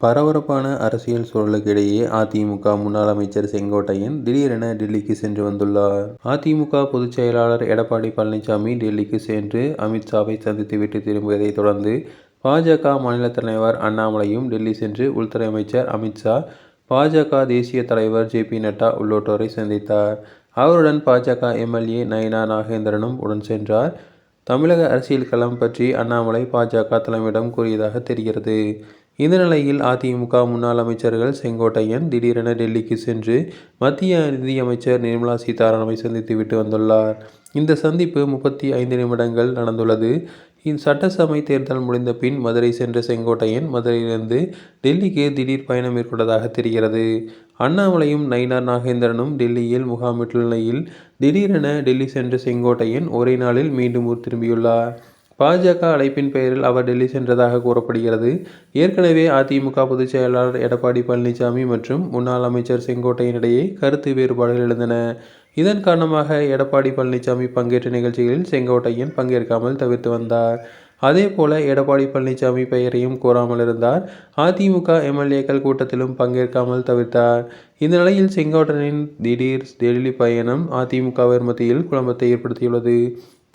பரபரப்பான அரசியல் சூழலுக்கு இடையே அதிமுக முன்னாள் அமைச்சர் செங்கோட்டையன் திடீரென டெல்லிக்கு சென்று வந்துள்ளார். அதிமுக பொதுச் செயலாளர் எடப்பாடி பழனிசாமி டெல்லிக்கு சென்று அமித்ஷாவை சந்தித்துவிட்டு திரும்பியதை தொடர்ந்து பாஜக மாநில தலைவர் அண்ணாமலையும் டெல்லி சென்று உள்துறை அமைச்சர் அமித்ஷா பாஜக தேசிய தலைவர் ஜே. பி. நட்டா உள்ளிட்டோரை சந்தித்தார். அவருடன் பாஜக எம்எல்ஏ நயனா நாகேந்திரனும் உடன் சென்றார். தமிழக அரசியல் களம் பற்றி அண்ணாமலை பாஜக தலைமையிடம் கூறியதாக தெரிகிறது. இந்த நிலையில் அதிமுக முன்னாள் அமைச்சர்கள் செங்கோட்டையன் திடீரென டெல்லிக்கு சென்று மத்திய நிதியமைச்சர் நிர்மலா சீதாராமனை சந்தித்துவிட்டு வந்துள்ளார். இந்த சந்திப்பு முப்பத்தி ஐந்து நிமிடங்கள் நடந்துள்ளது. சட்டசபை தேர்தல் முடிந்த பின் மதுரை சென்ற செங்கோட்டையன் மதுரையிலிருந்து டெல்லிக்கு திடீர் பயணம் மேற்கொண்டதாக தெரிகிறது. அண்ணாமலையும் நயினார் நாகேந்திரனும் டெல்லியில் முகாமிட்டுள்ள நிலையில் திடீரென டெல்லி சென்ற செங்கோட்டையன் ஒரே நாளில் மீண்டும் ஊர் திரும்பியுள்ளார். பாஜக அழைப்பின் பெயரில் அவர் டெல்லி சென்றதாக கூறப்படுகிறது. ஏற்கனவே அதிமுக பொதுச் செயலாளர் எடப்பாடி பழனிசாமி மற்றும் முன்னாள் அமைச்சர் செங்கோட்டையினிடையே கருத்து வேறுபாடுகள் எழுந்தன. இதன் காரணமாக எடப்பாடி பழனிசாமி பங்கேற்ற நிகழ்ச்சிகளில் செங்கோட்டையன் பங்கேற்காமல் தவிர்த்து வந்தார். அதேபோல எடப்பாடி பழனிசாமி பெயரையும் கூறாமல் இருந்தார். அதிமுக எம்எல்ஏக்கள் கூட்டத்திலும் பங்கேற்காமல் தவிர்த்தார். இந்த நிலையில் செங்கோட்டனின் திடீர் டெல்லி பயணம் அதிமுகவினர் மத்தியில் குழப்பத்தை ஏற்படுத்தியுள்ளது.